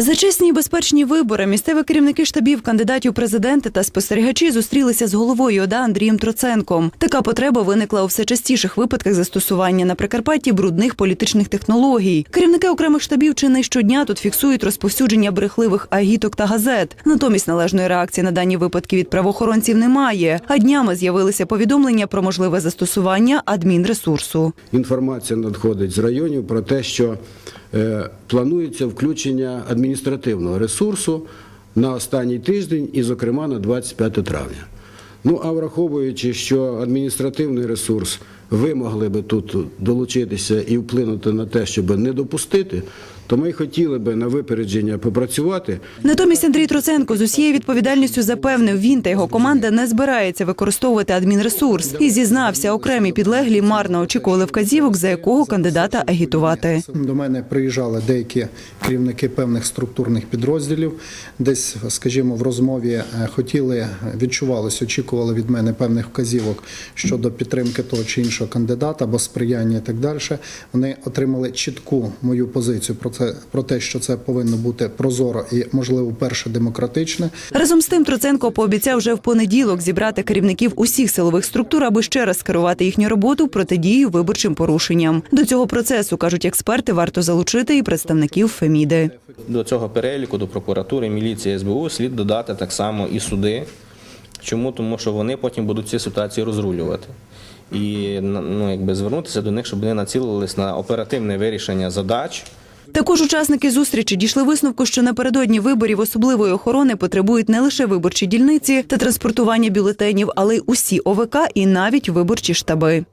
За чесні і безпечні вибори місцеві керівники штабів кандидатів президенти та спостерігачі зустрілися з головою ОДА Андрієм Троценком. Така потреба виникла у все частіших випадках застосування на Прикарпатті брудних політичних технологій. Керівники окремих штабів чи не щодня тут фіксують розповсюдження брехливих агіток та газет. Натомість належної реакції на дані випадки від правоохоронців немає. А днями з'явилися повідомлення про можливе застосування адмінресурсу. Інформація надходить з районів про те, що е, планується включення адміністративного ресурсу на останній тиждень і, зокрема, на 25 травня. Ну а враховуючи, що адміністративний ресурс ви могли би тут долучитися і вплинути на те, щоб не допустити, то ми хотіли би на випередження попрацювати. Натомість Андрій Троценко з усією відповідальністю запевнив, він та його команда не збирається використовувати адмінресурс і зізнався, окремі підлеглі марно очікували вказівок, за якого кандидата агітувати. До мене приїжджали деякі керівники певних структурних підрозділів. Десь, скажімо, в розмові е, хотіли, відчувалось, очікували від мене певних вказівок щодо підтримки того чи іншого кандидата або сприяння і так далі. Вони отримали чітку мою позицію про це про те, що це повинно бути прозоро і, можливо, перше демократичне. Разом з тим Троценко пообіцяв вже в понеділок зібрати керівників усіх силових структур, аби ще раз скерувати їхню роботу в протидії виборчим порушенням. До цього процесу кажуть експерти, варто залучити і представників Феміди. До цього переліку, до прокуратури, міліції, СБУ слід додати так само і суди. Чому? Тому що вони потім будуть ці ситуації розрулювати. І ну, якби звернутися до них, щоб вони націлились на оперативне вирішення задач. Також учасники зустрічі дійшли висновку, що напередодні виборів особливої охорони потребують не лише виборчі дільниці та транспортування бюлетенів, але й усі ОВК і навіть виборчі штаби.